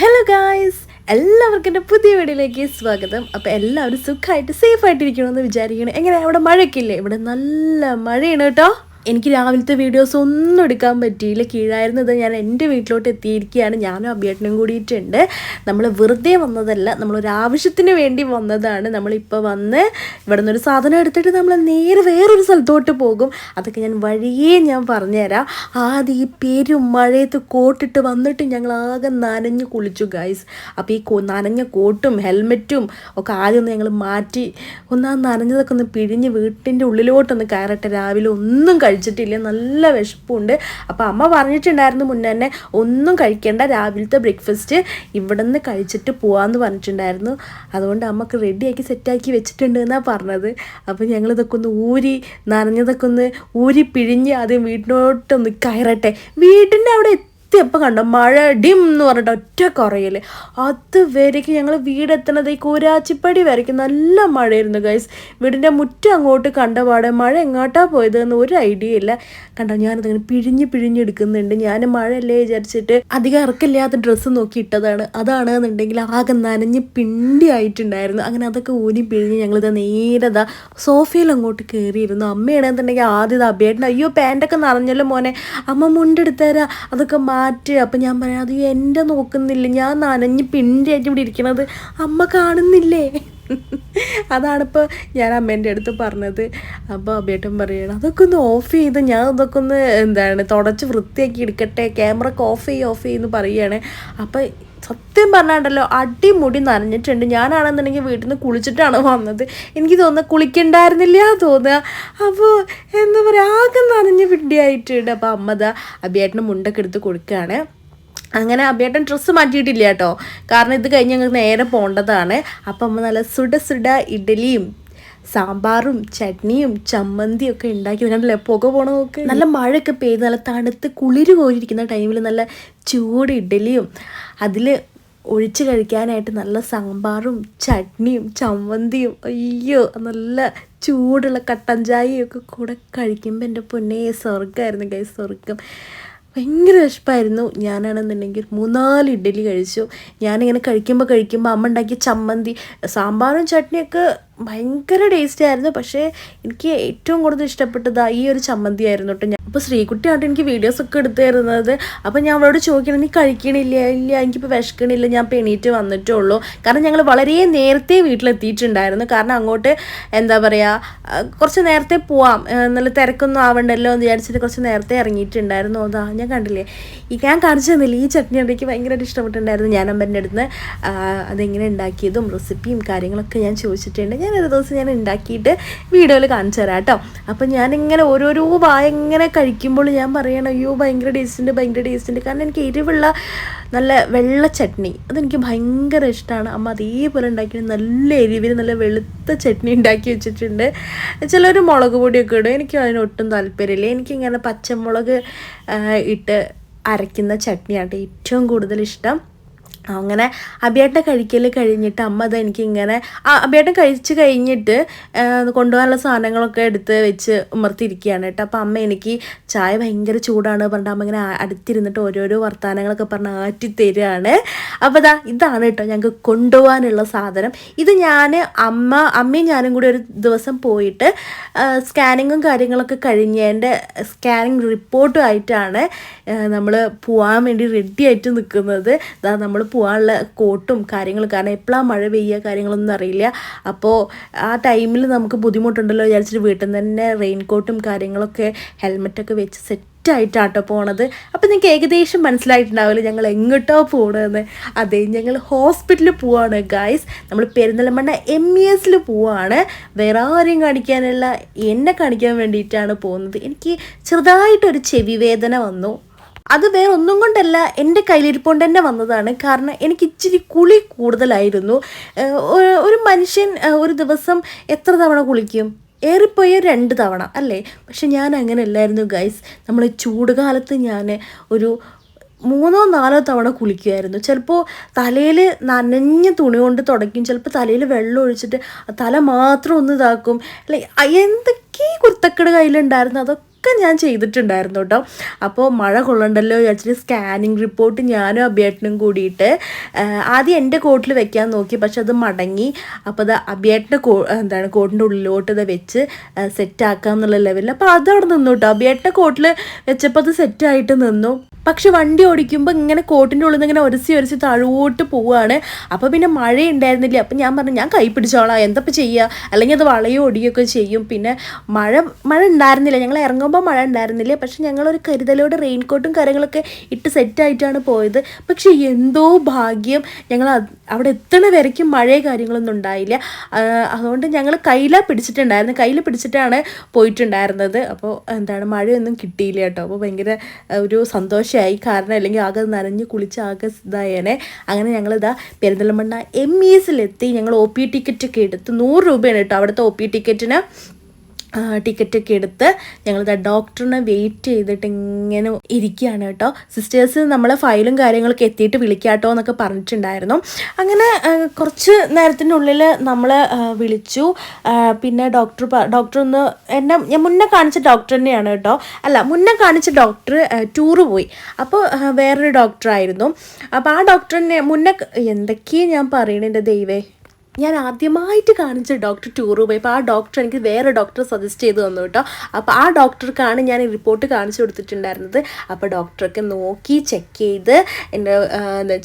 Hello guys എല്ലാവർക്കും എന്റെ പുതിയ വീഡിയോയിലേക്ക് സ്വാഗതം. അപ്പോൾ എല്ലാവരും സുഖമായിട്ട് സേഫായിട്ടിരിക്കണമെന്ന് വിചാരിക്കണം എങ്ങനെ? അവിടെ മഴയൊക്കെ ഇല്ലേ? ഇവിടെ നല്ല മഴയാണ് കേട്ടോ. എനിക്ക് രാവിലത്തെ വീഡിയോസ് ഒന്നും എടുക്കാൻ പറ്റിയില്ല. കീഴായിരുന്നത് ഞാൻ എന്റെ വീട്ടിലോട്ട് എത്തിയിരിക്കുകയാണ്. ഞാനും അഭിയേട്ടനും കൂടിയിട്ടുണ്ട്. നമ്മൾ വെറുതെ വന്നതല്ല നമ്മളൊരു ആവശ്യത്തിന് വേണ്ടി വന്നതാണ്. നമ്മളിപ്പോൾ വന്ന് ഇവിടെ നിന്നൊരു സാധനം എടുത്തിട്ട് നമ്മൾ നേരെ വേറൊരു സ്ഥലത്തോട്ട് പോകും. അതൊക്കെ ഞാൻ വഴിയേ ഞാൻ പറഞ്ഞുതരാം. ആദ്യം ഈ പേരും മഴയത്ത് കോട്ടിട്ട് വന്നിട്ട് ഞങ്ങൾ ആകെ നനഞ്ഞ് കുളിച്ചു ഗൈസ് അപ്പോൾ ഈ നനഞ്ഞ കോട്ടും ഹെൽമെറ്റും ഒക്കെ ആദ്യം ഒന്ന് ഞങ്ങൾ മാറ്റി ഒന്ന് ആ നനഞ്ഞതൊക്കെ ഒന്ന് പിഴിഞ്ഞ് വീട്ടിന്റെ ഉള്ളിലോട്ടൊന്ന് കയറട്ടെ. രാവിലെ ഒന്നും കഴിച്ചിട്ടില്ല നല്ല വിശപ്പുണ്ട്. അപ്പോൾ അമ്മ പറഞ്ഞിട്ടുണ്ടായിരുന്നു മുന്നേ തന്നെ ഒന്നും കഴിക്കേണ്ട രാവിലത്തെ ബ്രേക്ക്ഫാസ്റ്റ് ഇവിടെ നിന്ന് കഴിച്ചിട്ട് പോകാമെന്ന് പറഞ്ഞിട്ടുണ്ടായിരുന്നു. അതുകൊണ്ട് അമ്മയ്ക്ക് റെഡിയാക്കി സെറ്റാക്കി വെച്ചിട്ടുണ്ട് എന്നാണ് പറഞ്ഞത്. അപ്പോൾ ഞങ്ങളിതൊക്കെ ഒന്ന് ഊരി നനഞ്ഞതൊക്കെ ഒന്ന് ഊരി പിഴിഞ്ഞ് ആദ്യം വീട്ടിലോട്ടൊന്ന് കയറട്ടെ. വീടിന്റെ അവിടെ എത്തിയപ്പോൾ കണ്ടോ മഴ ഡിം എന്ന് പറഞ്ഞിട്ട് ഒറ്റ കുറയൽ അത് വരയ്ക്ക് ഞങ്ങൾ വീടെത്തണത് ഈ കൂരാച്ചിപ്പടി വരയ്ക്ക് നല്ല മഴയായിരുന്നു ഗൈസ് വീടിന്റെ മുറ്റം അങ്ങോട്ട് കണ്ടപാടെ മഴ എങ്ങോട്ടാ പോയത് എന്ന് ഒരു ഐഡിയ ഇല്ല. കണ്ടോ ഞാനതിങ്ങനെ പിഴിഞ്ഞ് പിഴിഞ്ഞെടുക്കുന്നുണ്ട് ഞാൻ മഴയല്ലേ വിചാരിച്ചിട്ട് അധികം ഇറക്കില്ലാത്ത ഡ്രസ്സ് നോക്കി ഇട്ടതാണ്. അതാണ് എന്നുണ്ടെങ്കിൽ ആകെ നനഞ്ഞ് പിണ്ടി ആയിട്ടുണ്ടായിരുന്നു. അങ്ങനെ അതൊക്കെ ഊരി പിഴിഞ്ഞ് ഞങ്ങളിത് നേരതാ സോഫയിൽ അങ്ങോട്ട് കയറിയിരുന്നു അമ്മയാണെന്നുണ്ടെങ്കിൽ ആദ്യം ഇത് അഭിയേട്ടൻ അയ്യോ പാന്റൊക്കെ നിറഞ്ഞല്ലോ മോനെ. അമ്മ മുണ്ടെടുത്തരാ അതൊക്കെ മാറ്റി അപ്പം ഞാൻ പറയാം അത് എന്റെ നോക്കുന്നില്ല. ഞാൻ നനഞ്ഞ് പിണ്ടിയായിട്ട് ഇവിടെ ഇരിക്കണത് അമ്മ കാണുന്നില്ലേ? അതാണിപ്പോൾ ഞാൻ അമ്മേന്റെ അടുത്ത് പറഞ്ഞത്. അപ്പോൾ അബേട്ടൻ പറയണം അതൊക്കെ ഒന്ന് ഓഫ് ചെയ്ത് ഞാൻ അതൊക്കെ ഒന്ന് എന്താണ് തുടച്ച് വൃത്തിയാക്കി എടുക്കട്ടെ. ക്യാമറ ഒക്കെ ഓഫ് ചെയ്യും ഓഫ് ചെയ്യുമെന്ന് പറയുകയാണ് അപ്പോൾ സത്യം പറഞ്ഞാണ്ടല്ലോ അടിമുടി നനഞ്ഞിട്ടുണ്ട്. ഞാനാണെന്നുണ്ടെങ്കിൽ വീട്ടിൽ നിന്ന് കുളിച്ചിട്ടാണ് വന്നത്. എനിക്ക് തോന്നുന്നത് കുളിക്കണ്ടായിരുന്നില്ല തോന്നുക അപ്പോൾ എന്താ പറയുക ആകെ നനഞ്ഞ് വിഡ്ഡിയായിട്ടുണ്ട് അപ്പോൾ അമ്മത അബിയേട്ടന് മുണ്ടൊക്കെ എടുത്ത് കൊടുക്കുകയാണ്. അങ്ങനെ അബിയേട്ടൻ ഡ്രസ്സ് മാറ്റിയിട്ടില്ല കേട്ടോ. കാരണം ഇത് കഴിഞ്ഞ് ഞങ്ങൾക്ക് നേരെ പോകേണ്ടതാണ്. അപ്പം അമ്മ നല്ല സുഡ സുഡ ഇഡലിയും സാമ്പാറും ചട്നിയും ചമ്മന്തിയും ഒക്കെ ഉണ്ടാക്കി കണ്ടല്ലേ പുക പോണ നോക്ക്. നല്ല മഴയൊക്കെ പെയ്ത് നല്ല തണുത്ത് കുളിര് കോരിയിരിക്കുന്ന ടൈമിൽ നല്ല ചൂട് ഇഡലിയും അതിൽ ഒഴിച്ച് കഴിക്കാനായിട്ട് നല്ല സാമ്പാറും ചട്നിയും ചമ്മന്തിയും അയ്യോ നല്ല ചൂടുള്ള കട്ടൻ ചായയും ഒക്കെ കൂടെ കഴിക്കുമ്പോൾ എന്റെ പൊന്നേ സ്വർഗമായിരുന്നു കൈ സ്വർഗം ഭയങ്കര വിശപ്പായിരുന്നു. ഞാനാണെന്നുണ്ടെങ്കിൽ മൂന്നാൽ ഇഡ്ഡലി കഴിച്ചു. ഞാനിങ്ങനെ കഴിക്കുമ്പോൾ കഴിക്കുമ്പോൾ അമ്മ ഉണ്ടാക്കിയ ചമ്മന്തി സാമ്പാറും ചട്നിയൊക്കെ ഭയങ്കര ടേസ്റ്റി ആയിരുന്നു. പക്ഷേ എനിക്ക് ഏറ്റവും കൂടുതൽ ഇഷ്ടപ്പെട്ടത് ഈ ഒരു ചമ്മന്തി ആയിരുന്നു കേട്ടോ ഞാൻ. അപ്പോൾ ശ്രീകുട്ടിയായിട്ട് എനിക്ക് വീഡിയോസ് ഒക്കെ എടുത്തു തരുന്നത്. അപ്പോൾ ഞാൻ അവളോട് ചോദിക്കണം നീ കഴിക്കണില്ല ഇല്ല എനിക്കിപ്പോൾ വിശക്കണില്ല ഞാൻ ഇപ്പോൾ എണീറ്റ് വന്നിട്ടേ ഉള്ളൂ കാരണം ഞങ്ങൾ വളരെ നേരത്തെ വീട്ടിലെത്തിയിട്ടുണ്ടായിരുന്നു. കാരണം അങ്ങോട്ട് എന്താ പറയുക കുറച്ച് നേരത്തെ പോവാം. നല്ല തിരക്കൊന്നും ആവണ്ടല്ലോ എന്ന് വിചാരിച്ചിട്ട് കുറച്ച് നേരത്തെ ഇറങ്ങിയിട്ടുണ്ടായിരുന്നു. അതാ ഞാൻ കണ്ടില്ലേ? ഈ ഞാൻ കാണിച്ചു തന്നില്ല? ഈ ചട്നി എനിക്ക് ഭയങ്കരമായിട്ട് ഇഷ്ടപ്പെട്ടിട്ടുണ്ടായിരുന്നു. ഞാൻ അമ്മേന്റെ അടുത്ത് അതെങ്ങനെ ഉണ്ടാക്കിയതും റെസിപ്പിയും കാര്യങ്ങളൊക്കെ ഞാൻ ചോദിച്ചിട്ടുണ്ട്. ഞാൻ ഒരു ദിവസം ഞാൻ ഉണ്ടാക്കിയിട്ട് വീഡിയോയിൽ കാണിച്ചു തരാം കേട്ടോ അപ്പം ഞാനിങ്ങനെ ഓരോരോ വായ ഇങ്ങനെ കഴിക്കുമ്പോൾ ഞാൻ പറയണം അയ്യോ ഭയങ്കര ടേസ്റ്റ് ഉണ്ട് ഭയങ്കര ടേസ്റ്റ് ഉണ്ട് കാരണം എനിക്ക് എരിവുള്ള നല്ല വെള്ള ചട്നി അതെനിക്ക് ഭയങ്കര ഇഷ്ടമാണ് അമ്മ അതേപോലെ ഉണ്ടാക്കി നല്ല എരിവിൽ നല്ല വെളുത്ത ചട്നി ഉണ്ടാക്കി വെച്ചിട്ടുണ്ട്. ചിലർ മുളക് പൊടിയൊക്കെ ഇടും. എനിക്ക് അതിനൊട്ടും താല്പര്യമില്ല. എനിക്കിങ്ങനെ പച്ചമുളക് ഇട്ട് അരയ്ക്കുന്ന ചട്നിയാണ് ഏറ്റവും കൂടുതൽ ഇഷ്ടം. അങ്ങനെ അബിയേട്ടൻ കഴിക്കൽ കഴിഞ്ഞിട്ട് അമ്മ അത് എനിക്കിങ്ങനെ അബിയേട്ടൻ കഴിച്ച് കഴിഞ്ഞിട്ട് കൊണ്ടുപോകാനുള്ള സാധനങ്ങളൊക്കെ എടുത്ത് വെച്ച് ഉമർത്തിയിരിക്കുകയാണ് കേട്ടോ. അപ്പോൾ അമ്മ എനിക്ക് ചായ ഭയങ്കര ചൂടാണ് പറഞ്ഞിട്ട് അമ്മ ഇങ്ങനെ അടുത്തിരുന്നിട്ട് ഓരോരോ വർത്തമാനങ്ങളൊക്കെ പറഞ്ഞ് ആറ്റി തരികയാണ് അപ്പോൾ ഇതാ ഇതാണ് കേട്ടോ ഞങ്ങൾക്ക് കൊണ്ടുപോകാനുള്ള സാധനം. ഇത് ഞാൻ അമ്മ അമ്മയും ഞാനും കൂടി ഒരു ദിവസം പോയിട്ട് സ്കാനിങ്ങും കാര്യങ്ങളൊക്കെ കഴിഞ്ഞ് എന്റെ സ്കാനിങ് റിപ്പോർട്ടും ആയിട്ടാണ് നമ്മൾ പോകാൻ വേണ്ടി റെഡി ആയിട്ട് നിൽക്കുന്നത് നമ്മൾ പോകാനുള്ള കോട്ടും കാര്യങ്ങളും. കാരണം എപ്പോഴാണ് മഴ പെയ്യുക കാര്യങ്ങളൊന്നും അറിയില്ല. അപ്പോൾ ആ ടൈമിൽ നമുക്ക് ബുദ്ധിമുട്ടുണ്ടല്ലോ വിചാരിച്ചിട്ട് വീട്ടിൽ നിന്ന് തന്നെ റെയിൻ കോട്ടും കാര്യങ്ങളൊക്കെ ഹെൽമെറ്റൊക്കെ വെച്ച് സെറ്റ് ആയിട്ടാട്ടോ പോണത്. അപ്പം നിങ്ങൾക്ക് ഏകദേശം മനസ്സിലായിട്ടുണ്ടാവില്ല ഞങ്ങൾ എങ്ങോട്ടോ പോകണമെന്ന് അതെ ഞങ്ങൾ ഹോസ്പിറ്റലിൽ പോവാണ് ഗായ്സ് നമ്മൾ പെരിന്തൽമണ്ണ എം ഇ എസിൽ പോവാണ്. വേറെ ആരെയും കാണിക്കാനല്ല എന്നെ കാണിക്കാൻ വേണ്ടിയിട്ടാണ് പോകുന്നത്. എനിക്ക് ചെറുതായിട്ടൊരു ചെവി വേദന വന്നു. അത് വേറെ ഒന്നും കൊണ്ടല്ല എന്റെ കയ്യിലിരിപ്പോണ്ട് തന്നെ വന്നതാണ്. കാരണം എനിക്ക് ഇച്ചിരി കുളി കൂടുതലായിരുന്നു. ഒരു- മനുഷ്യൻ ഒരു ദിവസം എത്ര തവണ കുളിക്കും? ഏറിപ്പോയ രണ്ട് തവണ അല്ലേ? പക്ഷെ ഞാൻ അങ്ങനെ അല്ലായിരുന്നു ഗൈസ് നമ്മൾ ചൂട് കാലത്ത് ഞാൻ ഒരു മൂന്നോ നാലോ തവണ കുളിക്കുമായിരുന്നു ചിലപ്പോൾ തലയിൽ നനഞ്ഞ തുണി കൊണ്ട് തുടയ്ക്കും. ചിലപ്പോൾ തലയിൽ വെള്ളം ഒഴിച്ചിട്ട് തല മാത്രം ഒന്ന് ഇതാക്കും. അല്ലെ എന്തൊക്കെ കുർത്തക്കട കയ്യിലുണ്ടായിരുന്നു. അതൊക്കെ ഒക്കെ ഞാൻ ചെയ്തിട്ടുണ്ടായിരുന്നു കേട്ടോ അപ്പോൾ മഴ കൊള്ളണ്ടല്ലോ വിചാരിച്ചിട്ട് സ്കാനിങ് റിപ്പോർട്ട് ഞാനും അഭിയേട്ടനും കൂടിയിട്ട് ആദ്യം എന്റെ കോട്ടിൽ വെക്കാൻ നോക്കി പക്ഷെ അത് മടങ്ങി. അപ്പോൾ അത് അഭിയേട്ടന്റെ കോ എന്താണ് കോട്ടിന്റെ ഉള്ളിലോട്ട് ഇത് വെച്ച് സെറ്റാക്കാം എന്നുള്ള ലെവലിൽ അപ്പോൾ അതവിടെ നിന്നു കേട്ടോ അഭിയേട്ടന്റെ കോട്ടിൽ വെച്ചപ്പോൾ അത് സെറ്റായിട്ട് നിന്നു. പക്ഷെ വണ്ടി ഓടിക്കുമ്പോൾ ഇങ്ങനെ കോട്ടിന്റെ ഉള്ളിൽ നിന്ന് ഇങ്ങനെ ഒരസി ഒരസി താഴോട്ട് പോവുകയാണ് അപ്പോൾ പിന്നെ മഴ ഉണ്ടായിരുന്നില്ല അപ്പം ഞാൻ പറഞ്ഞു ഞാൻ കൈ പിടിച്ചോളാം. എന്തപ്പോൾ ചെയ്യുക അല്ലെങ്കിൽ അത് വളയോ ഒടിയൊക്കെ ചെയ്യും. പിന്നെ മഴ മഴ ഉണ്ടായിരുന്നില്ല. ഞങ്ങൾ ഇറങ്ങുമ്പോൾ മഴ ഉണ്ടായിരുന്നില്ല. പക്ഷെ ഞങ്ങളൊരു കരുതലോടെ റെയിൻ കോട്ടും കാര്യങ്ങളൊക്കെ ഇട്ട് സെറ്റായിട്ടാണ് പോയത്. പക്ഷേ എന്തോ ഭാഗ്യം ഞങ്ങൾ അവിടെ എത്തണ വരയ്ക്കും മഴ കാര്യങ്ങളൊന്നും ഉണ്ടായില്ല. അതുകൊണ്ട് ഞങ്ങൾ കയ്യില പിടിച്ചിട്ടുണ്ടായിരുന്നു കയ്യിൽ പിടിച്ചിട്ടാണ് പോയിട്ടുണ്ടായിരുന്നത്. അപ്പോൾ എന്താണ്? മഴയൊന്നും കിട്ടിയില്ല കേട്ടോ. അപ്പോൾ ഭയങ്കര ഒരു ഒരു സന്തോഷമായി കാരണം അല്ലെങ്കിൽ ആകെ നനഞ്ഞ് കുളിച്ച് ആകെ ഇതായേനെ. അങ്ങനെ ഞങ്ങളിതാ പെരിന്തൽമണ്ണ എം ഇ എസിലെത്തി ഞങ്ങൾ ഒ പി ടിക്കറ്റൊക്കെ എടുത്ത് നൂറ് രൂപയാണ് കേട്ടോ അവിടുത്തെ ഒ പി ടിക്കറ്റിന് ടിക്കറ്റൊക്കെ എടുത്ത് ഞങ്ങളിതാ ഡോക്ടറിനെ വെയിറ്റ് ചെയ്തിട്ട് ഇങ്ങനെ ഇരിക്കുകയാണ് കേട്ടോ. സിസ്റ്റേഴ്സ് നമ്മളെ ഫയലും കാര്യങ്ങളൊക്കെ എത്തിയിട്ട് വിളിക്കാട്ടോ എന്നൊക്കെ പറഞ്ഞിട്ടുണ്ടായിരുന്നു. അങ്ങനെ കുറച്ച് നേരത്തിനുള്ളിൽ നമ്മൾ വിളിച്ചു. പിന്നെ ഡോക്ടർ ഡോക്ടർ ഒന്ന് എന്നെ ഞാൻ മുന്നേ കാണിച്ച ഡോക്ടർ തന്നെയാണ് കേട്ടോ. അല്ല മുന്നേ കാണിച്ച ഡോക്ടർ ടൂറ് പോയി. അപ്പോൾ വേറൊരു ഡോക്ടറായിരുന്നു അപ്പോൾ ആ ഡോക്ടറിനെ മുന്നേ എന്തൊക്കെയാണ് ഞാൻ പറയണേന്റെ ദൈവേ? ഞാൻ ആദ്യമായിട്ട് കാണിച്ച ഡോക്ടർ ടൂർ പോയി അപ്പോൾ ആ ഡോക്ടർ എനിക്ക് വേറെ ഡോക്ടർ സജസ്റ്റ് ചെയ്ത് തന്നു കേട്ടോ. അപ്പോൾ ആ ഡോക്ടർക്കാണ് ഞാൻ റിപ്പോർട്ട് കാണിച്ചു കൊടുത്തിട്ടുണ്ടായിരുന്നത്. അപ്പോൾ ഡോക്ടറൊക്കെ നോക്കി ചെക്ക് ചെയ്ത് എന്റെ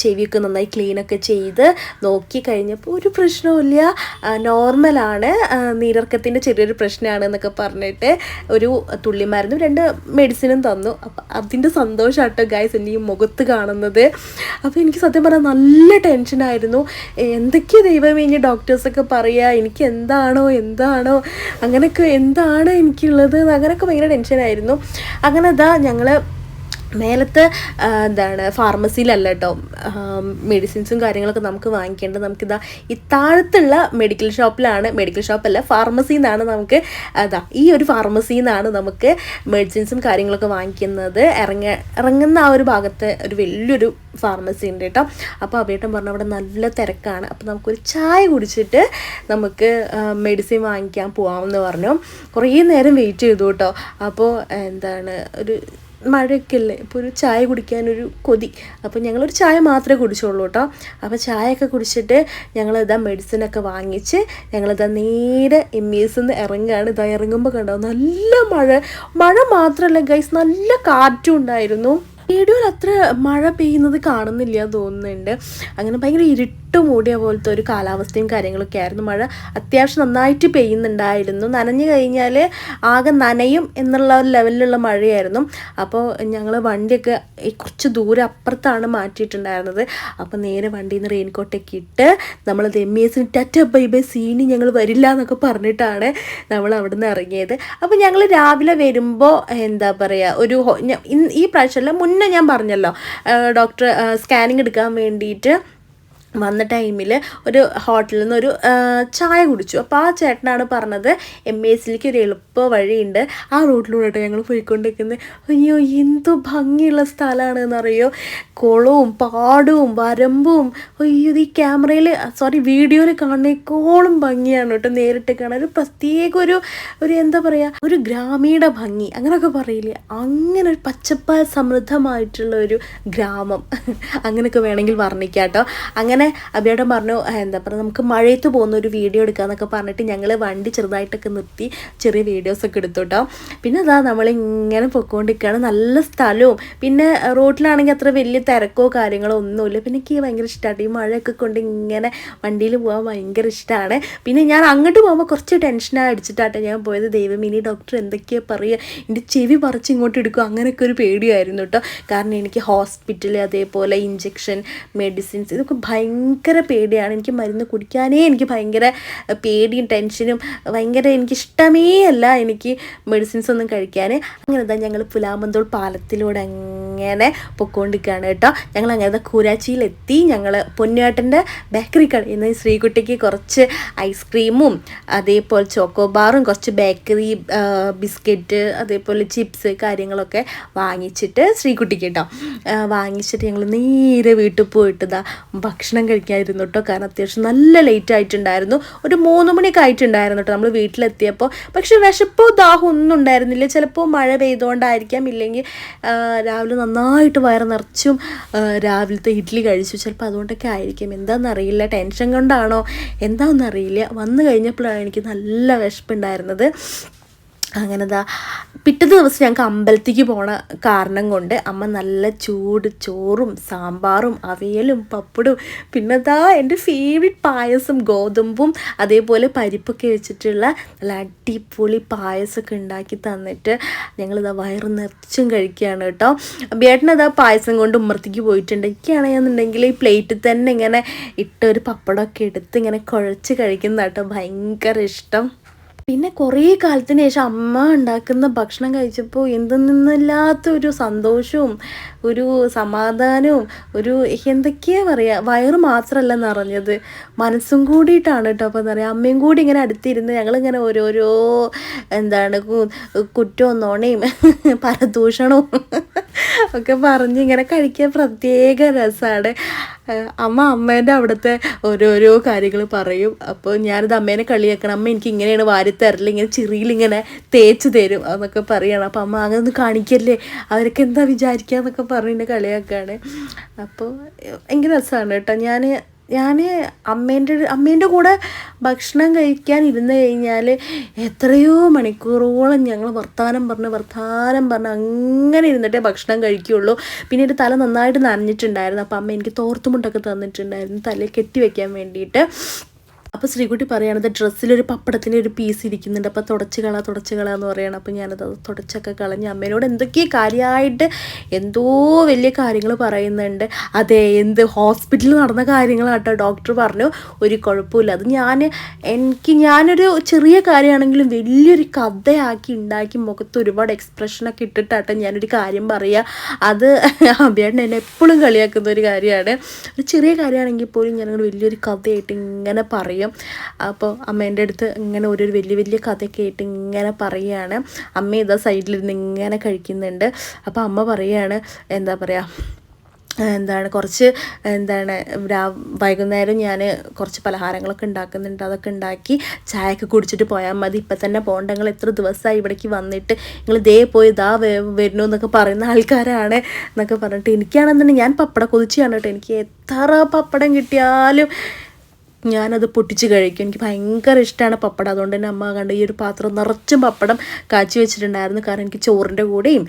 ചെവിയൊക്കെ നന്നായി ക്ലീനൊക്കെ ചെയ്ത് നോക്കി കഴിഞ്ഞപ്പോൾ ഒരു പ്രശ്നവുമില്ല. നോർമലാണ് നീരർക്കത്തിന്റെ ചെറിയൊരു പ്രശ്നമാണ് എന്നൊക്കെ പറഞ്ഞിട്ട് ഒരു തുള്ളിമരുന്നും രണ്ട് മെഡിസിനും തന്നു. അപ്പോൾ അതിന്റെ സന്തോഷമാട്ടോ ഗായ്സ് എന്റെ ഈ മുഖത്ത് കാണുന്നത്. അപ്പോൾ എനിക്ക് സത്യം പറഞ്ഞാൽ നല്ല ടെൻഷനായിരുന്നു എന്തൊക്കെയാണ് ദൈവമേ ഇനി ഡോക്ടേഴ്സൊക്കെ പറയുക എനിക്ക് എന്താണോ എന്താണോ അങ്ങനെയൊക്കെ എന്താണ് എനിക്കുള്ളത്? അങ്ങനെയൊക്കെ ഭയങ്കര ടെൻഷനായിരുന്നു. അങ്ങനെ ഇതാ ഞങ്ങൾ മേലത്തെ എന്താണ് ഫാർമസിയിലല്ല കേട്ടോ മെഡിസിൻസും കാര്യങ്ങളൊക്കെ നമുക്ക് വാങ്ങിക്കേണ്ടത് നമുക്കിതാ ഈ താഴത്തുള്ള മെഡിക്കൽ ഷോപ്പിലാണ് മെഡിക്കൽ ഷോപ്പല്ല ഫാർമസിയിൽ നിന്നാണ് നമുക്ക് അതാ ഈ ഒരു ഫാർമസിയിൽ നിന്നാണ് നമുക്ക് മെഡിസിൻസും കാര്യങ്ങളൊക്കെ വാങ്ങിക്കുന്നത്. ഇറങ്ങ ഇറങ്ങുന്ന ആ ഒരു ഭാഗത്ത് ഒരു വലിയൊരു ഫാർമസി ഉണ്ട് കേട്ടോ അപ്പോൾ അഭിയേട്ടൻ പറഞ്ഞ അവിടെ നല്ല തിരക്കാണ്. അപ്പോൾ നമുക്കൊരു ചായ കുടിച്ചിട്ട് നമുക്ക് മെഡിസിൻ വാങ്ങിക്കാൻ പോകാമെന്ന് പറഞ്ഞു. കുറേ നേരം വെയിറ്റ് ചെയ്തു കേട്ടോ അപ്പോൾ എന്താണ് ഒരു മഴയൊക്കെ അല്ലേ ഒരു ചായ കുടിക്കാനൊരു കൊതി. അപ്പോൾ ഞങ്ങളൊരു ചായ മാത്രമേ കുടിച്ചുള്ളൂ കേട്ടോ. അപ്പോൾ ചായയൊക്കെ കുടിച്ചിട്ട് ഞങ്ങളിതാ മെഡിസിനൊക്കെ വാങ്ങിച്ച് ഞങ്ങളിതാ നേരെ എം ഇ എസ് നിന്ന് ഇറങ്ങുകയാണ് ഇതാ ഇറങ്ങുമ്പോൾ കണ്ടോ? നല്ല മഴ. മഴ മാത്രമല്ല ഗൈസ് നല്ല കാറ്റും ഉണ്ടായിരുന്നു. വീഡിയോയിൽ അത്ര മഴ പെയ്യുന്നത് കാണുന്നില്ല തോന്നുന്നുണ്ട്. അങ്ങനെ ഭയങ്കര ഇരുട്ട് മൂടിയ പോലത്തെ ഒരു കാലാവസ്ഥയും കാര്യങ്ങളൊക്കെ ആയിരുന്നു. മഴ അത്യാവശ്യം നന്നായിട്ട് പെയ്യുന്നുണ്ടായിരുന്നു. നനഞ്ഞു കഴിഞ്ഞാൽ ആകെ നനയും എന്നുള്ള ലെവലിലുള്ള മഴയായിരുന്നു. അപ്പോൾ ഞങ്ങൾ വണ്ടിയൊക്കെ കുറച്ച് ദൂരെ അപ്പുറത്താണ് മാറ്റിയിട്ടുണ്ടായിരുന്നത്. അപ്പോൾ നേരെ വണ്ടിയിൽ നിന്ന് റെയിൻകോട്ടൊക്കെ ഇട്ട് നമ്മൾ എം എസ് എസിന് ടറ്റ ബൈ ബൈ സീനി ഞങ്ങൾ വരില്ല എന്നൊക്കെ പറഞ്ഞിട്ടാണ് നമ്മൾ അവിടെ നിന്ന് ഇറങ്ങിയത്. അപ്പോൾ ഞങ്ങൾ രാവിലെ വരുമ്പോൾ എന്താ പറയുക ഒരു ഈ പ്രാവശ്യമല്ല മുന്നേ ഞാൻ പറഞ്ഞല്ലോ ഡോക്ടർ സ്കാനിങ് എടുക്കാൻ വേണ്ടിയിട്ട് വന്ന ടൈമിൽ ഒരു ഹോട്ടലിൽ നിന്ന് ഒരു ചായ കുടിച്ചു. അപ്പോൾ ആ ചേട്ടനാണ് പറഞ്ഞത് എം എ സിയിലേക്ക് ഒരു എളുപ്പ വഴിയുണ്ട്. ആ റൂട്ടിലൂടെ ഞങ്ങൾ പോയിക്കൊണ്ടിരിക്കുന്നത് അയ്യോ എന്തു ഭംഗിയുള്ള സ്ഥലമാണ് എന്നറിയോ കുളവും പാടവും വരമ്പും. അയ്യോ ഈ ക്യാമറയിൽ സോറി വീഡിയോയിൽ കാണുന്നേക്കോളം ഭംഗിയാണ് കേട്ടോ നേരിട്ട് കാണാൻ. ഒരു പ്രത്യേക ഒരു ഒരു എന്താ പറയുക ഒരു ഗ്രാമീണ ഭംഗി. അങ്ങനെയൊക്കെ പറയില്ലേ? അങ്ങനെ ഒരു പച്ചപ്പാൽ സമൃദ്ധമായിട്ടുള്ള ഒരു ഗ്രാമം. അങ്ങനെയൊക്കെ വേണമെങ്കിൽ വർണിക്കാം കേട്ടോ. അങ്ങനെ അബിയേട്ടൻ പറഞ്ഞു "ആ, എന്താ പറയുക നമുക്ക് മഴയത്ത് പോകുന്ന ഒരു വീഡിയോ എടുക്കാന്നൊക്കെ പറഞ്ഞിട്ട് ഞങ്ങൾ വണ്ടി ചെറുതായിട്ടൊക്കെ നിർത്തി ചെറിയ വീഡിയോസൊക്കെ എടുത്തു കേട്ടോ പിന്നെ അതാ നമ്മളിങ്ങനെ പൊയ്ക്കൊണ്ടിരിക്കുകയാണ് നല്ല സ്ഥലവും. പിന്നെ റോഡിലാണെങ്കിൽ അത്ര വലിയ തിരക്കോ കാര്യങ്ങളോ ഒന്നുമില്ല. പിന്നെ എനിക്ക് ഭയങ്കര ഇഷ്ടമാണ് ഈ മഴയൊക്കെ കൊണ്ട് ഇങ്ങനെ വണ്ടിയിൽ പോകാൻ ഭയങ്കര ഇഷ്ടമാണ് പിന്നെ ഞാൻ അങ്ങോട്ട് പോകുമ്പോൾ കുറച്ച് ടെൻഷനാണ് അടിച്ചിട്ടാട്ടെ ഞാൻ പോയത്. ദൈവമിനി ഡോക്ടർ എന്തൊക്കെയാണ് പറയുക? എന്റെ ചെവി പറിച്ച് ഇങ്ങോട്ട് എടുക്കും അങ്ങനെയൊക്കെ ഒരു പേടിയായിരുന്നു കേട്ടോ. കാരണം എനിക്ക് ഹോസ്പിറ്റൽ അതേപോലെ ഇഞ്ചെക്ഷൻ മെഡിസിൻസ് ഇതൊക്കെ ഭയങ്കര പേടിയാണ്. എനിക്ക് മരുന്ന് കുടിക്കാനേ എനിക്ക് ഭയങ്കര പേടിയും ടെൻഷനും ഭയങ്കര എനിക്ക് ഇഷ്ടമേ അല്ല എനിക്ക് മെഡിസിൻസ് ഒന്നും കഴിക്കാൻ അങ്ങനെ തന്നെ ഞങ്ങൾ പുലാമന്തോൾ പാലത്തിലൂടെ അങ്ങനെ പൊക്കോണ്ടിരിക്കുകയാണ് കേട്ടോ. ഞങ്ങൾ അങ്ങനെ കൂരാച്ചിയിലെത്തി. ഞങ്ങൾ പൊന്നുവേട്ടന്റെ ബേക്കറി കടയിൽ നിന്ന് ശ്രീകുട്ടിക്ക് കുറച്ച് ഐസ്ക്രീമും അതേപോലെ ചോക്കോബാറും കുറച്ച് ബേക്കറി ബിസ്ക്കറ്റ് അതേപോലെ ചിപ്സ് കാര്യങ്ങളൊക്കെ വാങ്ങിച്ചിട്ട് ശ്രീകുട്ടിക്ക് കേട്ടോ വാങ്ങിച്ചിട്ട് ഞങ്ങൾ നേരെ വീട്ടിൽ പോയിട്ട് ഇതാ ഭക്ഷണം ഭക്ഷണം കഴിക്കായിരുന്നു കേട്ടോ. കാരണം അത്യാവശ്യം നല്ല ലേറ്റ് ആയിട്ടുണ്ടായിരുന്നു. ഒരു മൂന്ന് മണിയൊക്കെ ആയിട്ടുണ്ടായിരുന്നു കേട്ടോ നമ്മൾ വീട്ടിലെത്തിയപ്പോൾ പക്ഷെ വിശപ്പോ ദാഹം ഒന്നും ഉണ്ടായിരുന്നില്ല. ചിലപ്പോൾ മഴ പെയ്തുകൊണ്ടായിരിക്കാം ഇല്ലെങ്കിൽ രാവിലെ നന്നായിട്ട് വയറ് നിറച്ചും രാവിലത്തെ ഇഡ്ഡലി കഴിച്ചു. ചിലപ്പോൾ അതുകൊണ്ടൊക്കെ ആയിരിക്കും. എന്താണെന്നറിയില്ല ടെൻഷൻ കൊണ്ടാണോ? എന്താണെന്നറിയില്ല വന്നു കഴിഞ്ഞപ്പോഴാണ് എനിക്ക് നല്ല വിശപ്പുണ്ടായിരുന്നത് അങ്ങനെ ദാ പിറ്റേ ദിവസം ഞങ്ങൾക്ക് അമ്പലത്തേക്ക് പോണ കാരണം കൊണ്ട് അമ്മ നല്ല ചൂട് ചോറും സാമ്പാറും അവിയലും പപ്പടും പിന്നെ ദാ എന്റെ ഫേവറേറ്റ് പായസം ഗോതമ്പും അതേപോലെ പരിപ്പൊക്കെ വെച്ചിട്ടുള്ള നല്ല അടിപൊളി പായസമൊക്കെ ഉണ്ടാക്കി തന്നിട്ട് ഞങ്ങളിതാ വയറ് നിറച്ചും കഴിക്കുകയാണ് കേട്ടോ. ബേട്ടനതാ പായസം കൊണ്ട് ഉമ്മർത്തേക്ക് പോയിട്ടുണ്ട്. എനിക്കാണെന്നുണ്ടെങ്കിൽ ഈ പ്ലേറ്റിൽ തന്നെ ഇങ്ങനെ ഇട്ട ഒരു പപ്പടമൊക്കെ എടുത്ത് ഇങ്ങനെ കുഴച്ച് കഴിക്കുന്ന കേട്ടോ ഭയങ്കര ഇഷ്ടം. പിന്നെ കുറേ കാലത്തിന് ശേഷം അമ്മ ഉണ്ടാക്കുന്ന ഭക്ഷണം കഴിച്ചപ്പോൾ എന്തെന്നില്ലാത്ത ഒരു സന്തോഷവും ഒരു സമാധാനവും ഒരു എന്തൊക്കെയാ പറയുക വയറ് മാത്രമല്ല നിറഞ്ഞത്. മനസ്സും കൂടിയിട്ടാണ് കേട്ടോ അപ്പോൾ എന്താ പറയുക അമ്മയും കൂടി ഇങ്ങനെ അടുത്തിരുന്ന് ഞങ്ങളിങ്ങനെ ഓരോരോ എന്താണ് കുറ്റവും നോണയും പരദൂഷണവും ഒക്കെ പറഞ്ഞ് ഇങ്ങനെ കഴിക്കാൻ പ്രത്യേക രസമാണ് അമ്മ അമ്മേന്റെ അവിടുത്തെ ഓരോരോ കാര്യങ്ങൾ പറയും. അപ്പോൾ ഞാനിത് അമ്മേനെ കളിയാക്കണം. അമ്മ എനിക്ക് ഇങ്ങനെയാണ് വാരി തരൽ ഇങ്ങനെ ചിറിയിലിങ്ങനെ തേച്ച് തരും എന്നൊക്കെ പറയണം. അപ്പോൾ അമ്മ അങ്ങനെ ഒന്ന് കാണിക്കല്ലേ? അവരൊക്കെ എന്താ വിചാരിക്കുക എന്നൊക്കെ പറഞ്ഞ് എന്നെ കളിയാക്കാണ്. അപ്പോൾ ഭയങ്കര രസമാണ് കേട്ടോ. ഞാൻ ഞാൻ അമ്മേന്റെ അമ്മേന്റെ കൂടെ ഭക്ഷണം കഴിക്കാൻ ഇരുന്ന് കഴിഞ്ഞാൽ എത്രയോ മണിക്കൂറോളം ഞങ്ങൾ വർത്തമാനം പറഞ്ഞ് വർത്തമാനം പറഞ്ഞ് അങ്ങനെ ഇരുന്നിട്ടേ ഭക്ഷണം കഴിക്കുകയുള്ളൂ പിന്നെ എന്റെ തല നന്നായിട്ട് നനഞ്ഞിട്ടുണ്ടായിരുന്നു. അപ്പോൾ അമ്മ എനിക്ക് തോർത്തുമുട്ടൊക്കെ തന്നിട്ടുണ്ടായിരുന്നു തലയിൽ കെട്ടി വെക്കാൻ വേണ്ടിയിട്ട്. അപ്പോൾ ശ്രീകുട്ടി പറയുകയാണത് ഡ്രസ്സിലൊരു പപ്പടത്തിന്റെ ഒരു പീസ് ഇരിക്കുന്നുണ്ട്. അപ്പോൾ തുടച്ച് കള തുടച്ച് കള എന്ന് പറയണം. അപ്പോൾ ഞാനത് തുടച്ചൊക്കെ കളഞ്ഞ് അമ്മേനോട് എന്തൊക്കെയോ കാര്യമായിട്ട് എന്തോ വലിയ കാര്യങ്ങൾ പറയുന്നുണ്ട്. അതെ എന്ത് ഹോസ്പിറ്റലിൽ നടന്ന കാര്യങ്ങളാട്ടോ. ഡോക്ടർ പറഞ്ഞു ഒരു കുഴപ്പമില്ല. അത് ഞാൻ എനിക്ക് ഞാനൊരു ചെറിയ കാര്യമാണെങ്കിലും വലിയൊരു കഥയാക്കി ഉണ്ടാക്കി മുഖത്ത് ഒരുപാട് എക്സ്പ്രഷനൊക്കെ ഇട്ടിട്ടാട്ടോ ഞാനൊരു കാര്യം പറയുക അത് അഭിയാണ്ട് എന്നെ എപ്പോഴും കളിയാക്കുന്ന ഒരു കാര്യമാണ്. ഒരു ചെറിയ കാര്യമാണെങ്കിൽ പോലും ഞാനങ്ങനെ വലിയൊരു കഥയായിട്ട് ഇങ്ങനെ പറയും. അപ്പോൾ അമ്മേന്റെ അടുത്ത് ഇങ്ങനെ ഓരോ വലിയ വലിയ കഥ കേട്ട് ഇങ്ങനെ പറയുകയാണ്. അമ്മ ഇതാ സൈഡിലിരുന്ന് ഇങ്ങനെ കഴിക്കുന്നുണ്ട്. അപ്പോൾ അമ്മ പറയുകയാണ് എന്താ പറയുക എന്താണ് കുറച്ച് എന്താണ് രാ വൈകുന്നേരം ഞാൻ കുറച്ച് പലഹാരങ്ങളൊക്കെ ഉണ്ടാക്കുന്നുണ്ട്. അതൊക്കെ ഉണ്ടാക്കി ചായയൊക്കെ കുടിച്ചിട്ട് പോയാൽ മതി. ഇപ്പം തന്നെ പോകണ്ട. നിങ്ങൾ എത്ര ദിവസമായി ഇവിടേക്ക് വന്നിട്ട് നിങ്ങൾ ദേ പോയി ഇതാ വരുന്നു എന്നൊക്കെ പറയുന്ന ആൾക്കാരാണ് എന്നൊക്കെ പറഞ്ഞിട്ട് എനിക്കാണെന്നുണ്ടെങ്കിൽ ഞാൻ പപ്പട കൊതിച്ചാണ് കേട്ടോ എനിക്ക് എത്ര പപ്പടം കിട്ടിയാലും ഞാനത് പൊട്ടിച്ച് കഴിക്കും. എനിക്ക് ഭയങ്കര ഇഷ്ടമാണ് പപ്പടം. അതുകൊണ്ട് തന്നെ അമ്മ കണ്ട് ഈ ഒരു പാത്രം നിറച്ചും പപ്പടം കാച്ചി വെച്ചിട്ടുണ്ടായിരുന്നു. കാരണം എനിക്ക് ചോറിന്റെ കൂടെയും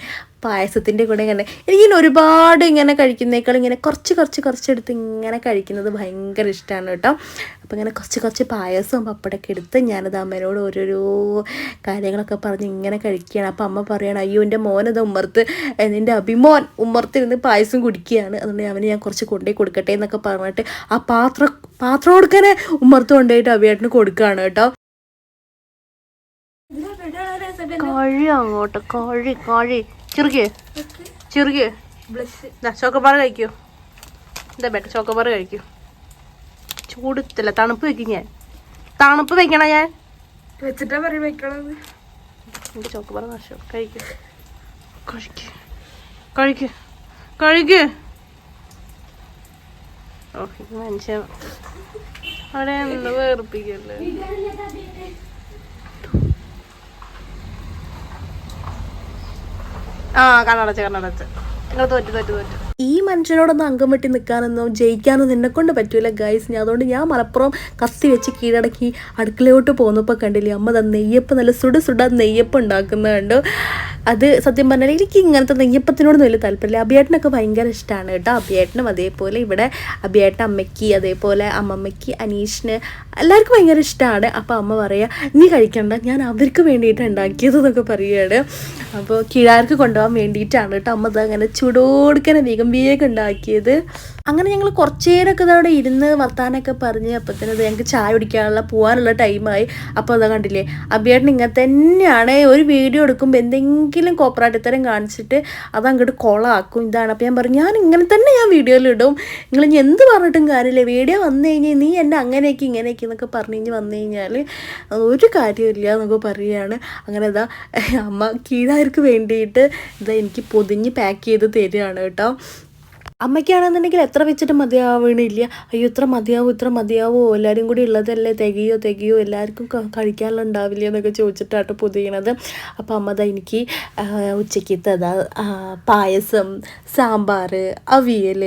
പായസത്തിന്റെ കൂടെ ഇങ്ങനെ എനിക്കിങ്ങനെ ഒരുപാട് ഇങ്ങനെ കഴിക്കുന്നേക്കാൾ ഇങ്ങനെ കുറച്ച് കുറച്ച് കുറച്ചെടുത്ത് ഇങ്ങനെ കഴിക്കുന്നത് ഭയങ്കര ഇഷ്ടമാണ് കേട്ടോ. അപ്പോൾ ഇങ്ങനെ കുറച്ച് കുറച്ച് പായസവും പപ്പടമൊക്കെ എടുത്ത് ഞാനത് അമ്മേനോട് ഓരോരോ കാര്യങ്ങളൊക്കെ പറഞ്ഞ് ഇങ്ങനെ കഴിക്കുകയാണ്. അപ്പോൾ അമ്മ പറയുകയാണ് അയ്യോ എന്റെ മോനത് ഉമ്മർത്ത് എന്റെ അഭിമോൻ ഉമ്മർത്തിരുന്ന് പായസം കുടിക്കുകയാണ്. അതുകൊണ്ട് അവന് ഞാൻ കുറച്ച് കൊണ്ടുപോയി കൊടുക്കട്ടെ എന്നൊക്കെ പറഞ്ഞിട്ട് ആ പാത്രം പാത്രം കൊടുക്കാനെ ഉമ്മർത്ത് കൊണ്ടുപോയിട്ട് അഭിയേട്ടന് കൊടുക്കുകയാണ് കേട്ടോ. കോഴി അങ്ങോട്ട് കോഴി കോഴി. ചെറുക്ക്. ചെറുക്ക്. ചോക്കോബാർ കഴിക്കൂ. എന്താ ബേട്ട ചോക്കോബാർ കഴിക്കൂ. ചൂടത്തില്ല തണുപ്പ് വെക്കും ഞാൻ. തണുപ്പ് വെക്കണ ഞാൻ? വെച്ചിട്ടാ പറയും വെക്കണത്. എന്റെ ചോക്കോബാർ നഷ്ടം കഴിക്കൂ. കഴിക്കൂ. കഴിക്കൂ. കഴിക്കൂ. ഓ മനുഷ്യൻ. അവിടെ എന്താ വേർപ്പിക്കല്ലേ? ആ ഈ മനുഷ്യനോടൊന്നും അംഗം വെട്ടി നിൽക്കാനൊന്നും ജയിക്കാനൊന്നും എന്നെ കൊണ്ട് പറ്റൂല ഗൈസ് ഞാൻ അതുകൊണ്ട് ഞാൻ മലപ്പുറം കത്തി വെച്ച് കീഴടക്കി അടുക്കളയോട്ട് പോകുന്നപ്പോൾ കണ്ടില്ലേ അമ്മ തന്നെ നെയ്യപ്പം നല്ല സുട സുട നെയ്യപ്പം ഉണ്ടാക്കുന്നത് കണ്ടു അത് സത്യം പറഞ്ഞാൽ എനിക്ക് ഇങ്ങനത്തെ നെയ്യപ്പത്തിനോടൊന്നും വലിയ താല്പര്യമില്ല. അഭിയേട്ടനൊക്കെ ഭയങ്കര ഇഷ്ടമാണ് കേട്ടോ. അഭിയേട്ടനും അതേപോലെ ഇവിടെ അഭിയേട്ടൻ അമ്മയ്ക്ക് അതേപോലെ അമ്മമ്മയ്ക്ക് അനീഷിന് എല്ലാവർക്കും ഭയങ്കര ഇഷ്ടമാണ് അപ്പോൾ അമ്മ പറയുക നീ കഴിക്കണ്ട. ഞാൻ അവർക്ക് വേണ്ടിയിട്ട് ഉണ്ടാക്കിയത് എന്നൊക്കെ പറയുകയാണ് അപ്പോൾ കിഴാർക്ക് കൊണ്ടുപോകാൻ വേണ്ടിയിട്ടാണ് കേട്ടോ. അമ്മ അതങ്ങനെ അങ്ങനെ ചൂടോടുക്കനെ വേഗം വേഗം ഉണ്ടാക്കിയത്. അങ്ങനെ ഞങ്ങൾ കുറച്ചേരൊക്കെ അവിടെ ഇരുന്ന് വർത്താനൊക്കെ പറഞ്ഞ് അപ്പത്തിന് ഇത് ഞങ്ങൾക്ക് ചായ കുടിക്കാനുള്ള പോകാനുള്ള ടൈമായി. അപ്പോൾ അതാ കണ്ടില്ലേ അബിയേട്ടൻ ഇങ്ങനെ തന്നെയാണ് ഒരു വീഡിയോ എടുക്കുമ്പോൾ എന്തെങ്കിലും കോപ്പറാട്ടിത്തരം കാണിച്ചിട്ട് അത് അങ്ങോട്ട് കൊളാക്കും. ഇതാണ്. അപ്പോൾ ഞാൻ പറഞ്ഞു ഞാൻ ഇങ്ങനെ തന്നെ ഞാൻ വീഡിയോയിലിടും നിങ്ങൾ ഇനി എന്ത് പറഞ്ഞിട്ടും കാര്യമില്ല. വീഡിയോ വന്നു കഴിഞ്ഞാൽ നീ എന്നെ അങ്ങനെയൊക്കെ ഇങ്ങനെയൊക്കെ എന്നൊക്കെ പറഞ്ഞു കഴിഞ്ഞ് വന്നു കഴിഞ്ഞാൽ ഒരു കാര്യമില്ല എന്നൊക്കെ പറയുകയാണ് അങ്ങനെ ഇതാ അമ്മ കീഴാർക്ക് വേണ്ടിയിട്ട് ഇതാ എനിക്ക് പൊതിഞ്ഞ് പാക്ക് ചെയ്ത് തരികയാണ് കേട്ടോ. അമ്മയ്ക്കാണെന്നുണ്ടെങ്കിൽ എത്ര വെച്ചിട്ട് മതിയാവണില്ല അയ്യോ ഇത്ര മതിയാവും ഇത്ര മതിയാവോ. എല്ലാവരും കൂടി ഉള്ളതല്ലേ? തികയോ തികയോ എല്ലാവർക്കും കഴിക്കാനുള്ള ഉണ്ടാവില്ല എന്നൊക്കെ ചോദിച്ചിട്ടാണ് പൊതിയണത്. അപ്പോൾ അമ്മ അതാ എനിക്ക് ഉച്ചയ്ക്കത്തതാ പായസം സാമ്പാർ അവിയൽ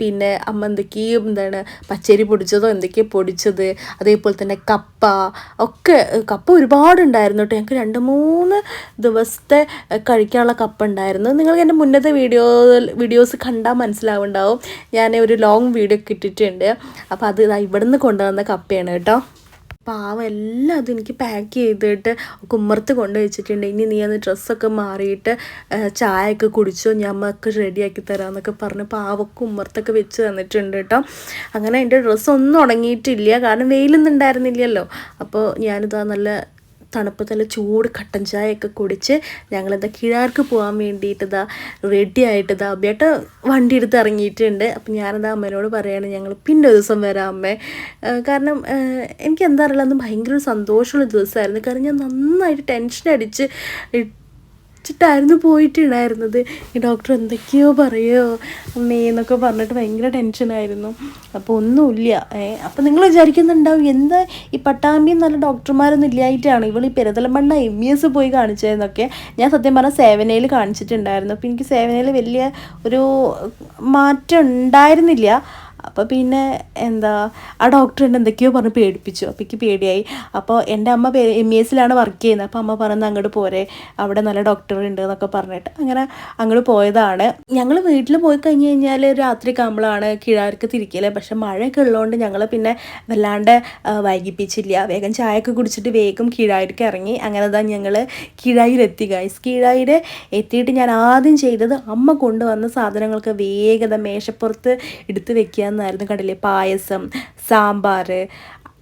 പിന്നെ അമ്മ എന്തൊക്കെയോ എന്താണ് പച്ചരി പൊടിച്ചതോ എന്തൊക്കെയോ പൊടിച്ചത് അതേപോലെ തന്നെ കപ്പ ഒക്കെ കപ്പ ഒരുപാടുണ്ടായിരുന്നു കേട്ടോ. ഞങ്ങൾക്ക് രണ്ട് മൂന്ന് ദിവസത്തെ കഴിക്കാനുള്ള കപ്പ ഉണ്ടായിരുന്നു. നിങ്ങൾക്ക് എന്റെ മുന്നത്തെ വീഡിയോ വീഡിയോസ് കണ്ടാൽ മനസ്സിലാവുണ്ടാവും ഞാൻ ഒരു ലോങ് വീഡിയോ ഒക്കെ ഇട്ടിട്ടുണ്ട്. അപ്പോൾ അത് ഇതാ ഇവിടുന്ന് കൊണ്ടുവന്ന കപ്പയാണ് കേട്ടോ. പാവം എല്ലാം അതും എനിക്ക് പാക്ക് ചെയ്തിട്ട് കുമ്മർത്ത് കൊണ്ട് വെച്ചിട്ടുണ്ട് ഇനി നീ അന്ന് ഡ്രസ്സൊക്കെ മാറിയിട്ട് ചായ ചായയൊക്കെ കുടിച്ചോ ഞമ്മക്ക് റെഡിയാക്കി തരാമെന്നൊക്കെ പറഞ്ഞ് പാവൊക്കെ ഉമ്മർത്തൊക്കെ വെച്ച് തന്നിട്ടുണ്ട് കേട്ടോ. അങ്ങനെ എന്റെ ഡ്രസ്സൊന്നും ഉണങ്ങിയിട്ടില്ല. കാരണം വെയിലൊന്നും ഉണ്ടായിരുന്നില്ലല്ലോ. അപ്പോൾ ഞാനിതാ നല്ല തണുപ്പ് നല്ല ചൂട് കട്ടൻ ചായയൊക്കെ കുടിച്ച് ഞങ്ങളിതാ കിഴാർക്ക് പോകാൻ വേണ്ടിയിട്ട് ഇതാ റെഡി ആയിട്ട് ഇതാ അമ്മേട്ട വണ്ടി എടുത്ത് ഇറങ്ങിയിട്ടുണ്ട്. അപ്പം ഞാനെന്താ അമ്മേനോട് പറയുകയാണ് ഞങ്ങൾ പിന്നെ ഒരു ദിവസം വരാം അമ്മേ. കാരണം എനിക്ക് എന്താ അറിയില്ല അന്ന് ഭയങ്കര ഒരു സന്തോഷമുള്ള ദിവസമായിരുന്നു. കാരണം ഞാൻ നന്നായിട്ട് ടെൻഷൻ അടിച്ച് ിട്ടായിരുന്നു പോയിട്ടുണ്ടായിരുന്നത്. ഈ ഡോക്ടർ എന്തൊക്കെയോ പറയോ അമ്മേ എന്നൊക്കെ പറഞ്ഞിട്ട് ഭയങ്കര ടെൻഷനായിരുന്നു അപ്പോൾ ഒന്നുമില്ല. അപ്പോൾ നിങ്ങൾ വിചാരിക്കുന്നുണ്ടാവും എന്താ ഈ പട്ടാമ്പിയും നല്ല ഡോക്ടർമാരൊന്നും ഇല്ലായിട്ടാണ് ഇവൾ ഈ പെരുതലമണ്ണ എം ഇ എസ് പോയി കാണിച്ചതെന്നൊക്കെ ഞാൻ സത്യം പറഞ്ഞാൽ സേവനയിൽ കാണിച്ചിട്ടുണ്ടായിരുന്നു. അപ്പോൾ എനിക്ക് സേവനയിൽ വലിയ ഒരു മാറ്റം ഉണ്ടായിരുന്നില്ല. അപ്പോൾ പിന്നെ എന്താ ആ ഡോക്ടർ എന്നെ എന്തൊക്കെയോ പറഞ്ഞ് പേടിപ്പിച്ചു. അപ്പോൾ എനിക്ക് പേടിയായി. അപ്പോൾ എന്റെ അമ്മ എം ഇ എസിലാണ് വർക്ക് ചെയ്യുന്നത്. അപ്പോൾ അമ്മ പറഞ്ഞത് അങ്ങോട്ട് പോരെ. അവിടെ നല്ല ഡോക്ടർ ഉണ്ട് എന്നൊക്കെ പറഞ്ഞിട്ട് അങ്ങനെ അങ്ങോട്ട് പോയതാണ്. ഞങ്ങൾ വീട്ടിൽ പോയി കഴിഞ്ഞ് കഴിഞ്ഞാൽ രാത്രി കാമ്പളാണ് കിഴാർക്ക് തിരിക്കില്ല പക്ഷെ മഴയൊക്കെ ഉള്ളതുകൊണ്ട് ഞങ്ങൾ പിന്നെ വല്ലാണ്ട് വൈകിപ്പിച്ചില്ല. വേഗം ചായയൊക്കെ കുടിച്ചിട്ട് വേഗം കീഴായിലേക്ക് ഇറങ്ങി. അങ്ങനെ തന്നെ ഞങ്ങൾ കിഴായിലെത്തി ഗൈസ് കിഴായിൽ എത്തിയിട്ട് ഞാൻ ആദ്യം ചെയ്തത് അമ്മ കൊണ്ടുവന്ന സാധനങ്ങൾക്ക് വേഗത മേശപ്പുറത്ത് എടുത്ത് വെക്കുക എന്നായിരുന്നു കണ്ടില്ലേ? പായസം സാമ്പാർ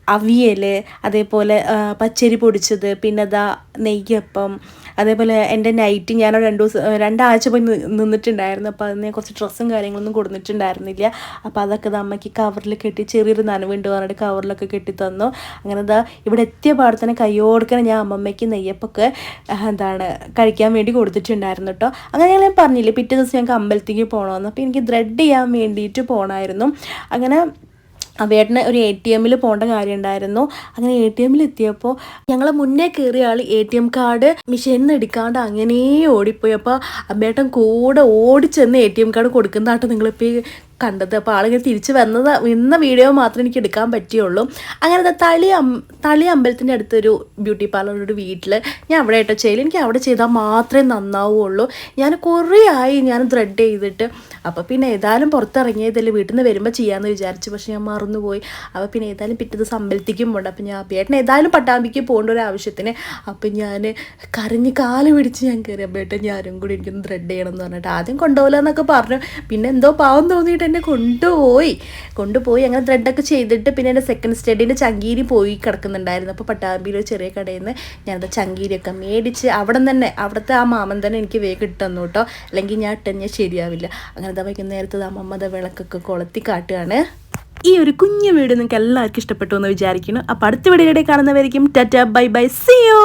അവിയൽ അതേപോലെ പച്ചരി പൊടിച്ചത് പിന്നെ അതാ നെയ്യപ്പം അതേപോലെ എന്റെ നൈറ്റ് ഞാൻ രണ്ട് ദിവസം രണ്ടാഴ്ച പോയി നിന്നിട്ടുണ്ടായിരുന്നു. അപ്പോൾ അതിന് കുറച്ച് ഡ്രസ്സും കാര്യങ്ങളൊന്നും കൊടുത്തിട്ടുണ്ടായിരുന്നില്ല. അപ്പോൾ അതൊക്കെ ദാ അമ്മയ്ക്ക് കവറിൽ കെട്ടി ചെറിയൊരു നനവുണ്ട് പറഞ്ഞിട്ട് കവറിലൊക്കെ കെട്ടി തന്നു. അങ്ങനെ ദാ ഇവിടെ എത്തിയ പാടത്തന്നെ കയ്യോടുക്കണം ഞാൻ അമ്മമ്മയ്ക്ക് നെയ്യപ്പൊക്കെ എന്താണ് കഴിക്കാൻ വേണ്ടി കൊടുത്തിട്ടുണ്ടായിരുന്നു കേട്ടോ അങ്ങനെ ഞാൻ പറഞ്ഞില്ലേ പിറ്റേ ദിവസം ഞങ്ങൾക്ക് അമ്പലത്തേക്ക് പോകണമെന്ന് അപ്പോൾ എനിക്ക് ത്രെഡ് ചെയ്യാൻ വേണ്ടിയിട്ട് പോകണമായിരുന്നു അങ്ങനെ അവേട്ടന് ഒരു എ ടി എമ്മിൽ പോകേണ്ട കാര്യം ഉണ്ടായിരുന്നു അങ്ങനെ എ ടി എമ്മിൽ എത്തിയപ്പോൾ ഞങ്ങൾ മുന്നേ കയറിയ ആൾ എ ടി എം കാർഡ് മെഷീനിൽ നിന്ന് എടുക്കാണ്ട് അങ്ങനെ ഓടിപ്പോയി. അപ്പോൾ അമ്മേട്ടൻ കൂടെ ഓടിച്ചെന്ന് എ ടി എം കാർഡ് കൊടുക്കുന്നതായിട്ട് നിങ്ങളിപ്പോൾ ഈ കണ്ടത്. അപ്പോൾ ആളുകൾ തിരിച്ച് വന്നത് ഇന്ന വീഡിയോ മാത്രമേ എനിക്ക് എടുക്കാൻ പറ്റിയുള്ളൂ. അങ്ങനെ തളി തളി അമ്പലത്തിന്റെ അടുത്തൊരു ബ്യൂട്ടി പാർലറുടെ വീട്ടിൽ ഞാൻ അവിടെ ആയിട്ടോ ചെയ്യൽ എനിക്ക് അവിടെ ചെയ്താൽ മാത്രമേ നന്നാവുള്ളൂ. ഞാൻ കുറേ ആയി ഞാൻ ത്രെഡ് ചെയ്തിട്ട്. അപ്പോൾ പിന്നെ ഏതായാലും പുറത്തിറങ്ങിയതല്ലേ വീട്ടിൽ നിന്ന് വരുമ്പോൾ ചെയ്യാമെന്ന് വിചാരിച്ചു. പക്ഷേ ഞാൻ മറന്നുപോയി. അപ്പോൾ പിന്നെ ഏതായാലും പിറ്റേ ദിവസം അമ്പലത്തേക്കും പോകണ്ട. അപ്പോൾ ഞാൻ ബേട്ടൻ ഏതായാലും പട്ടാമ്പിക്ക് പോകേണ്ട ഒരു ആവശ്യത്തിന് അപ്പം ഞാൻ കരഞ്ഞ് കാൽ പിടിച്ച് ഞാൻ കയറി ബേട്ടൻ ഞാനും കൂടി എനിക്കൊന്ന് ത്രെഡ് ചെയ്യണം എന്ന് പറഞ്ഞിട്ട് ആദ്യം കൊണ്ടുപോകില്ല എന്നൊക്കെ പറഞ്ഞു. പിന്നെ എന്തോ പാവം തോന്നിയിട്ട് എന്നെ കൊണ്ടുപോയി. കൊണ്ടുപോയി. അങ്ങനെ ത്രെഡൊക്കെ ചെയ്തിട്ട് പിന്നെ എന്റെ സെക്കൻഡ് സ്റ്റഡീന്റെ ചങ്കീരി പോയി കിടക്കുന്നുണ്ടായിരുന്നു. അപ്പോൾ പട്ടാമ്പിയിൽ ഒരു ചെറിയ കടയിൽ നിന്ന് ഞാനത് ചങ്കീരിയൊക്കെ മേടിച്ച് അവിടെ തന്നെ അവിടുത്തെ ആ മാമൻ തന്നെ എനിക്ക് വേഗം കിട്ടുന്നു കേട്ടോ അല്ലെങ്കിൽ ഞാൻ ഇട്ടുകഴിഞ്ഞാൽ ശരിയാവില്ല. അങ്ങനെ ദാ മമ്മത വിളക്കൊക്കെ കൊളുത്തി കാട്ടുകയാണ്. ഈ ഒരു കുഞ്ഞു വീട് നിങ്ങൾക്ക് എല്ലാവർക്കും ഇഷ്ടപ്പെട്ടു എന്ന് വിചാരിക്കുന്നു. അപ്പോൾ അടുത്ത വീഡിയോയുടെ കാണുന്നവരിക്കും ടാറ്റ ബൈ ബൈ. സിയോ